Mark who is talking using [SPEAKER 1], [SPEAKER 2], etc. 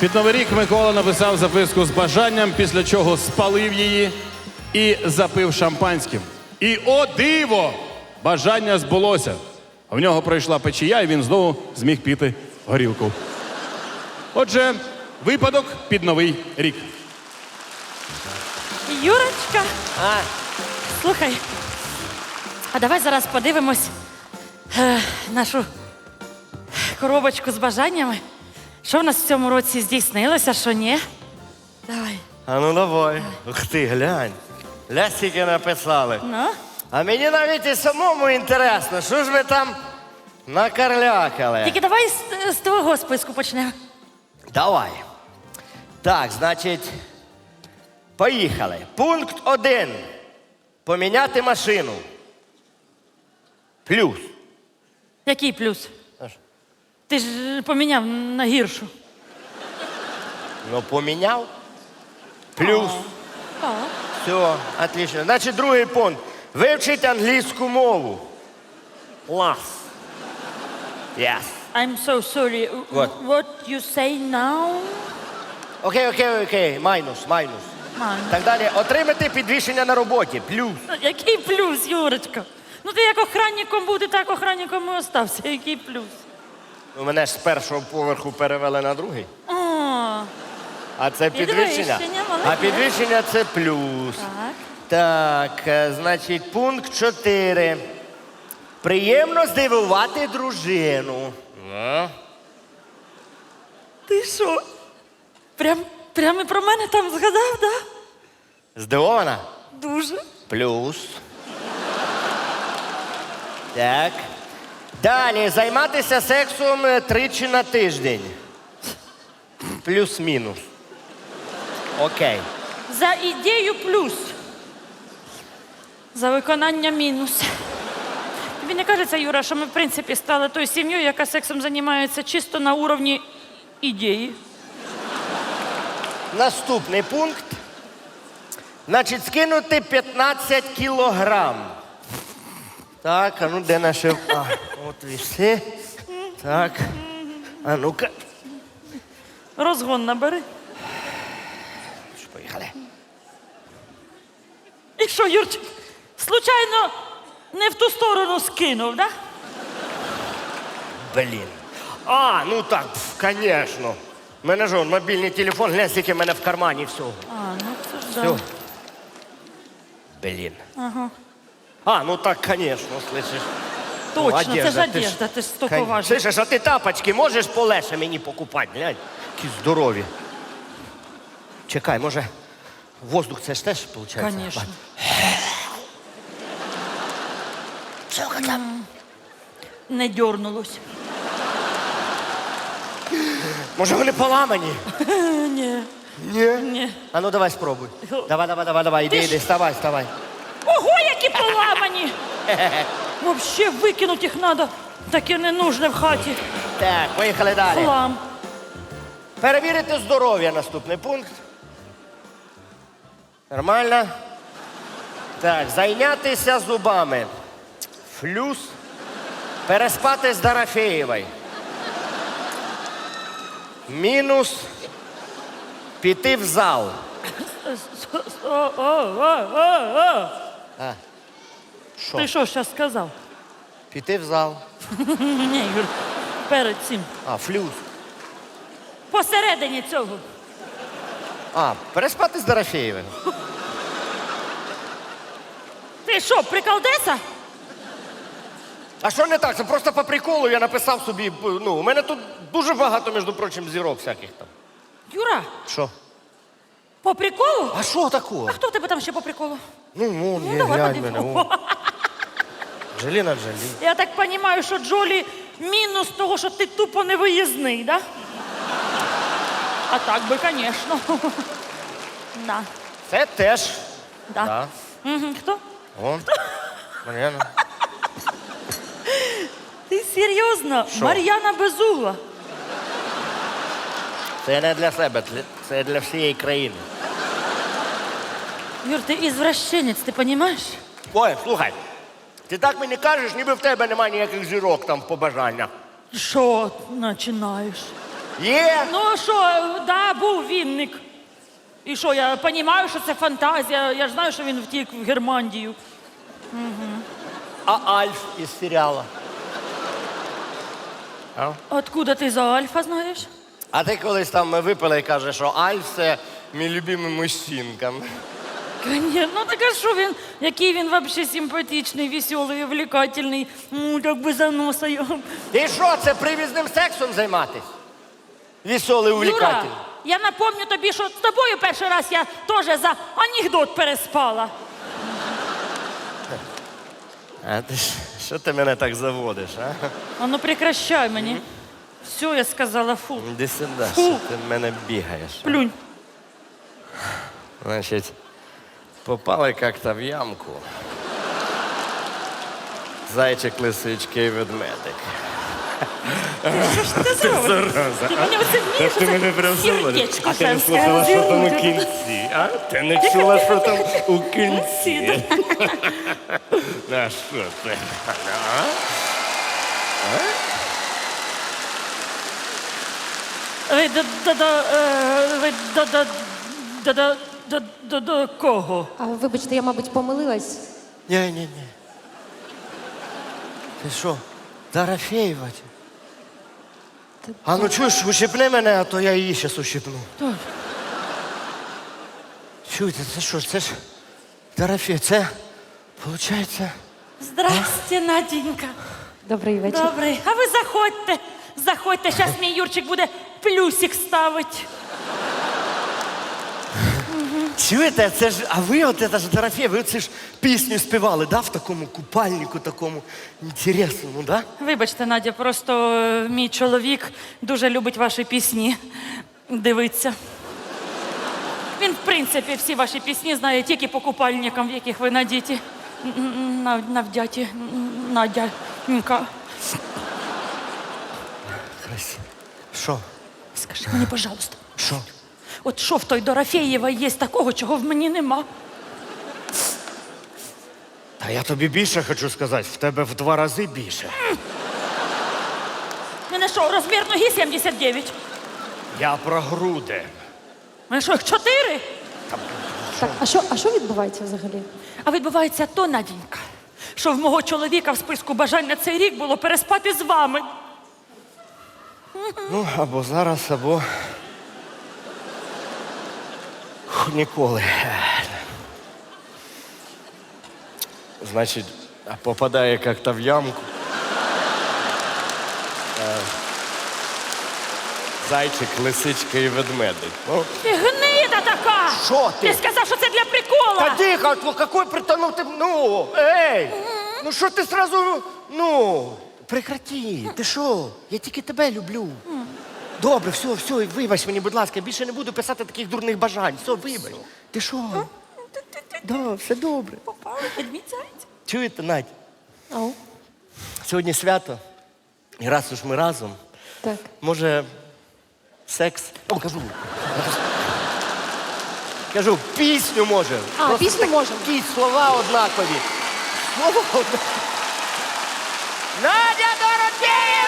[SPEAKER 1] Під новий рік Микола написав записку з бажанням, після чого спалив її і запив шампанським. І о диво! Бажання збулося. В нього пройшла печія, і він знову зміг піти горілку. Отже, випадок під новий рік.
[SPEAKER 2] Юрочка,
[SPEAKER 3] А,
[SPEAKER 2] слухай. А давай зараз подивимось е, нашу коробочку з бажаннями. Що в нас в цьому році здійснилося, що ні? Давай.
[SPEAKER 3] а ну давай. Ух ти, глянь. Ля скільки написали.
[SPEAKER 2] Ну,
[SPEAKER 3] А мені навіть і самому інтересно, що ж ви там накарлякали.
[SPEAKER 2] тільки давай з, з твого списку почнемо.
[SPEAKER 3] Давай. Так, значить, поїхали. Пункт один. Поміняти машину. Плюс.
[SPEAKER 2] Який плюс? Ти ж поміняв на гіршу.
[SPEAKER 3] Ну, поміняв. Плюс. Все, отлично. Значить, другий пункт. Вивчити англійську мову. Клас. Yes.
[SPEAKER 2] I'm so sorry.
[SPEAKER 3] What?
[SPEAKER 2] What you say now?
[SPEAKER 3] Окей, окей, окей. Майнус, майнус.
[SPEAKER 2] Майнус.
[SPEAKER 3] Так далі. Отримати підвищення на роботі. Плюс.
[SPEAKER 2] Ну, Який плюс, Юрочка? Ну ти як охранником був, ти так охранником і остався. Який плюс?
[SPEAKER 3] Ну, мене ж з першого поверху перевели на другий.
[SPEAKER 2] О,
[SPEAKER 3] А це підвищення.
[SPEAKER 2] Підвищення,
[SPEAKER 3] А підвищення це плюс.
[SPEAKER 2] так.
[SPEAKER 3] Так, е, значить, пункт 4. Приємно здивувати дружину. Ну,
[SPEAKER 2] Ти що? Прям, прям і про мене там згадав, да?
[SPEAKER 3] Здивована?
[SPEAKER 2] Дуже.
[SPEAKER 3] Плюс. Так. Далі займатися сексом е, тричі на тиждень. Плюс-мінус. Окей.
[SPEAKER 2] За ідею плюс. За виконання мінус. Тобі не кажеться, Юра, що ми, в принципі, стали тою сім'єю, яка сексом займається чисто на уровні ідеї.
[SPEAKER 3] Наступний пункт. Значить, скинути 15 кілограм. Так, а ну де наше. А, от все. Так. А ну-ка.
[SPEAKER 2] Розгон набери.
[SPEAKER 3] Що, Поїхали.
[SPEAKER 2] І що, Юрчик, случайно не в ту сторону скинув, да?
[SPEAKER 3] Блін. А, ну так, пф, звісно. У мене ж он, мобільний телефон, глянь, скільки в мене в кармані всього.
[SPEAKER 2] А, ну це ж
[SPEAKER 3] Все.
[SPEAKER 2] да.
[SPEAKER 3] Блін.
[SPEAKER 2] Ага.
[SPEAKER 3] А, ну так, звісно, слышиш.
[SPEAKER 2] Точно,
[SPEAKER 3] Ну,
[SPEAKER 2] це ж
[SPEAKER 3] одежда, ти ж-
[SPEAKER 2] одежда, ти ж стільки
[SPEAKER 3] Кон-
[SPEAKER 2] важиш.
[SPEAKER 3] Слышиш, а ти тапочки можеш полегше мені покупати, глянь? Які здорові. Чекай, може, воздух це ж теж виходить?
[SPEAKER 2] Конечно.
[SPEAKER 3] Що там?
[SPEAKER 2] Не дьорнулось.
[SPEAKER 3] Може, вони поламані?
[SPEAKER 2] Ні.
[SPEAKER 3] Ні.
[SPEAKER 2] Ні.
[SPEAKER 3] А ну давай спробуй. Давай, давай, давай, давай, іди, іди, вставай, вставай.
[SPEAKER 2] Вообще викинуть їх треба. Таке не нужне в хаті.
[SPEAKER 3] Так, поїхали далі.
[SPEAKER 2] Хлам.
[SPEAKER 3] Перевірити здоров'я наступний пункт. Нормально. Так, зайнятися зубами. Флюс. Переспати з Дорофеєвою. Мінус. Піти в зал. Що?
[SPEAKER 2] Ти що зараз сказав?
[SPEAKER 3] Піти в зал.
[SPEAKER 2] Ні, Юр, перед цим.
[SPEAKER 3] А, флюс.
[SPEAKER 2] Посередині цього.
[SPEAKER 3] А, переспати з Дорофеєвою.
[SPEAKER 2] Ти що, приколдеса?
[SPEAKER 3] А що не так? Це просто по приколу я написав собі. Ну, у мене тут дуже багато, між прочим, зірок всяких там.
[SPEAKER 2] Юра,
[SPEAKER 3] Що?
[SPEAKER 2] по приколу?
[SPEAKER 3] А що такого?
[SPEAKER 2] А хто в тебе там ще по приколу?
[SPEAKER 3] Ну, вон,
[SPEAKER 2] Ну,
[SPEAKER 3] є,
[SPEAKER 2] давай
[SPEAKER 3] глянь
[SPEAKER 2] подивимось.
[SPEAKER 3] мене. вон. Джоліна Джолі.
[SPEAKER 2] Я так розумію, що Джолі мінус того, що ти тупо не виїзний, да? А так би, звісно. Да.
[SPEAKER 3] Це теж.
[SPEAKER 2] Да.
[SPEAKER 3] Да.
[SPEAKER 2] Угу. Хто?
[SPEAKER 3] Вон. Мар'яна.
[SPEAKER 2] Ти серйозно?
[SPEAKER 3] Що?
[SPEAKER 2] Мар'яна Безугла.
[SPEAKER 3] Це не для себе, це для всієї країни.
[SPEAKER 2] Юр, ти ізвращенець, ти розумієш?
[SPEAKER 3] Ой, слухай. Ти так мені кажеш, ніби в тебе немає ніяких зірок там в побажаннях.
[SPEAKER 2] Що починаєш?
[SPEAKER 3] Є.
[SPEAKER 2] Ну що, да, був вінник. І що, я розумію, що це фантазія. Я ж знаю, що він втік в Германдію.
[SPEAKER 3] А Альф із серіала. А?
[SPEAKER 2] Откуда ти за Альфа знаєш?
[SPEAKER 3] А ти колись там випила і каже, що Альф це мій любимий мужчинка.
[SPEAKER 2] Конечно, ну так а що він, який він взагалі симпатичний, веселий, увлекательний, ну, так би за носа його.
[SPEAKER 3] Ти що, це привізним сексом займатись? Веселий
[SPEAKER 2] Юра,
[SPEAKER 3] увлікатель.
[SPEAKER 2] я напомню тобі, що з тобою перший раз я теж за анекдот переспала.
[SPEAKER 3] А ти ж- що ти мене так заводиш, а?
[SPEAKER 2] А ну прекращай мені. Все, я сказала, фу,
[SPEAKER 3] Іди сюди, що ти в мене бігаєш.
[SPEAKER 2] плюнь.
[SPEAKER 3] Значить, попали как-то в ямку. Зайчик, лисички і ведмедик.
[SPEAKER 2] Що ж ти зробиш? Ти мене оце вмієш, оце сердечко женське.
[SPEAKER 3] кінці, а? Ти не чула, що там у кінці? А що? А?
[SPEAKER 2] Ви до, до, до, е, ви до, до, до, до, до, до, до кого?
[SPEAKER 4] А, вибачте, я, мабуть, помилилась.
[SPEAKER 3] Ні, ні, ні. Ти що, Дорофеєва? А ну чуєш, ущипни мене, а то я її зараз ущипну. Чуєте, це що, ж, це ж Дорофей, це, виходить,
[SPEAKER 2] Здрасте, Наденька.
[SPEAKER 4] Добрий вечір.
[SPEAKER 2] Добрий. А ви заходьте. Заходьте, зараз мій Юрчик буде плюсик ставить.
[SPEAKER 3] Чуєте, це ж, а ви от це ж Дорофей, ви це ж пісню співали, да, в такому купальнику, такому інтересному, да?
[SPEAKER 2] Вибачте, Надя, просто е, мій чоловік дуже любить ваші пісні. Дивиться. Він, в принципі, всі ваші пісні знає тільки по купальникам, в яких ви надіті. Н- н- нав- Навдяті. Н- Надянька.
[SPEAKER 3] Красиво. Що?
[SPEAKER 2] Скажи мені, пожалуйста,
[SPEAKER 3] Що?
[SPEAKER 2] От що в той Дорофеєва є такого, чого в мені нема?
[SPEAKER 3] Та я тобі більше хочу сказати, в тебе в два рази більше.
[SPEAKER 2] Мене що, розмір ноги 79?
[SPEAKER 3] Я про груди.
[SPEAKER 2] Мене що, їх чотири?
[SPEAKER 4] Так, а що, а що відбувається взагалі?
[SPEAKER 2] А відбувається то, Надінька, що в мого чоловіка в списку бажань на цей рік було переспати з вами.
[SPEAKER 3] Ну, або зараз, або. Ніколи. Значить, попадає як-то в ямку. Е, Зайчик, лисичка і ведмедик. Ну,
[SPEAKER 2] Ти гнида така!
[SPEAKER 3] Що ти?
[SPEAKER 2] Ти сказав, що це для прикола!
[SPEAKER 3] Та тихо, ну какой притонув ти, ну, ей! Ну що ти сразу, ну, прекрати, ти що? Я тільки тебе люблю. Добре, все, все, вибач мені, будь ласка, більше не буду писати таких дурних бажань. Все, вибач. Ти що? Да, все добре.
[SPEAKER 2] Попали, ведмідь.
[SPEAKER 3] Чуєте, Надь,
[SPEAKER 4] Ау,
[SPEAKER 3] сьогодні свято, і раз уж ми разом,
[SPEAKER 4] так.
[SPEAKER 3] може, секс. О, кажу. Кажу, пісню може.
[SPEAKER 4] А,
[SPEAKER 3] Просто
[SPEAKER 4] пісню можемо.
[SPEAKER 3] Такі слова однакові. Слова однакові. Надя Дорофеєва!